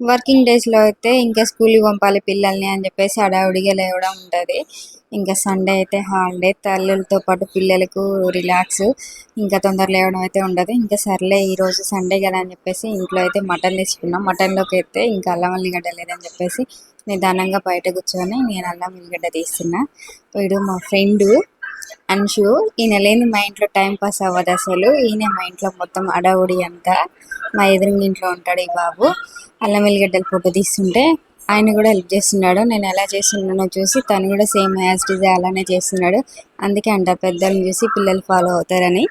Working డేస్లో అయితే ఇంకా స్కూల్కి పంపాలి పిల్లల్ని అని చెప్పేసి హడావుడిగా లేవడం ఉంటుంది. ఇంకా సండే అయితే హాలిడే తల్లులతో పాటు పిల్లలకు రిలాక్స్ ఇంకా తొందర లేవడం అయితే ఉండదు. ఇంకా సర్లే ఈ రోజు సండే కదా అని చెప్పేసి ఇంట్లో అయితే మటన్ తీసుకున్నాం మటన్లోకి అయితే ఇంకా అల్లం ఉల్లిగడ్డ లేదని చెప్పేసి నిదానంగా బయట కూర్చొని నేను అల్లం ఉల్లిగడ్డ తీస్తున్నా. వీడు మా ఫ్రెండ్ అంశు ఈయన లేని మా ఇంట్లో టైం పాస్ అవ్వదు అసలు. ఈయన మా ఇంట్లో మొత్తం అడవుడి అంతా. మా ఎదురుంగి ఇంట్లో ఉంటాడు ఈ బాబు. అల్లం వెల్లిగడ్డలు ఫోటో తీస్తుంటే ఆయన కూడా హెల్ప్ చేస్తున్నాడు. నేను ఎలా చేస్తున్నానో చూసి తను కూడా సేమ్ యాజ్ ఇట్ అలానే చేస్తున్నాడు. అందుకే అంట పెద్దలను చూసి పిల్లలు ఫాలో అవుతారని.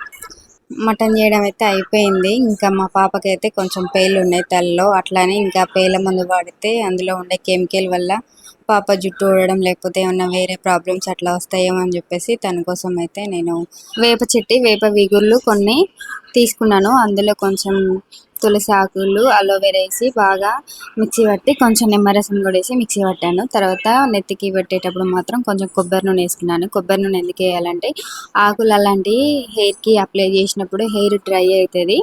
మటన్ చేయడం అయితే అయిపోయింది. ఇంకా మా పాపకైతే కొంచెం పేలు ఉన్నాయి తలలో. అట్లానే ఇంకా పేల మందు వాడితే అందులో ఉండే కెమికల్ వల్ల పాప జుట్టు ఊడడం లేకపోతే ఏమన్నా వేరే ప్రాబ్లమ్స్ అట్లా వస్తాయేమో అని చెప్పేసి తన కోసం అయితే నేను వేప చెట్టి వేప విగుళ్ళు కొన్ని తీసుకున్నాను. అందులో కొంచెం తులసి ఆకులు అలోవెరా వేసి బాగా మిక్సీ పట్టి కొంచెం నిమ్మరసం కూడా వేసి మిక్సీ పట్టాను. తర్వాత నెత్తికి పెట్టేటప్పుడు మాత్రం కొంచెం కొబ్బరి నూనె వేసుకున్నాను. కొబ్బరి నూనె ఎందుకు వేయాలంటే ఆకులు అలాంటివి హెయిర్కి అప్లై చేసినప్పుడు హెయిర్ డ్రై అవుతుంది.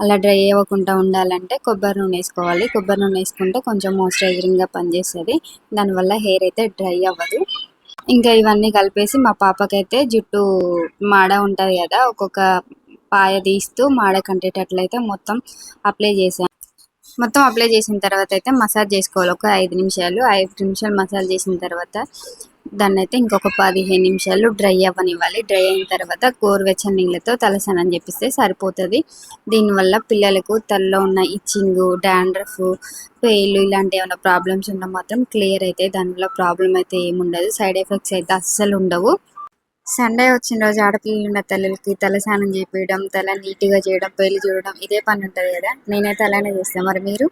అలా డ్రై అవ్వకుండా ఉండాలంటే కొబ్బరి నూనె వేసుకోవాలి. కొబ్బరి నూనె వేసుకుంటే కొంచెం మాయిశ్చరైజింగ్గా పనిచేస్తుంది. దానివల్ల హెయిర్ అయితే డ్రై అవ్వదు. ఇంకా ఇవన్నీ కలిపేసి మా పాపకైతే జుట్టు మాడ ఉంటుంది కదా ఒక్కొక్క పాయ తీస్తూ మాడ మొత్తం అప్లై చేశాను. మొత్తం అప్లై చేసిన తర్వాత అయితే మసాజ్ చేసుకోవాలి. ఒక ఐదు నిమిషాలు ఐదు నిమిషాలు మసాజ్ చేసిన తర్వాత దాన్ని అయితే ఇంకొక పదిహేను నిమిషాలు డ్రై అవ్వనివ్వాలి. డ్రై అయిన తర్వాత గోరువెచ్చని నీళ్ళతో తలసనని చెప్పిస్తే సరిపోతుంది. దీనివల్ల పిల్లలకు తలలో ఉన్న ఇచ్చింగ్ డాండ్రఫ్ పేలు ఇలాంటి ఏమైనా ప్రాబ్లమ్స్ ఉన్నా మాత్రం క్లియర్ అయితే దానివల్ల ప్రాబ్లం అయితే ఏముండదు. సైడ్ ఎఫెక్ట్స్ అయితే అస్సలు ఉండవు. సండే వచ్చిన రోజు ఆడపిల్లలు ఉన్న తల్లులకి తలస్నానం చేపించడం తల నీట్గా చేయడం పెళ్ళి చూడడం ఇదే పని ఉంటుంది కదా. నేనైతే అలానే చేస్తాను మరి మీరు?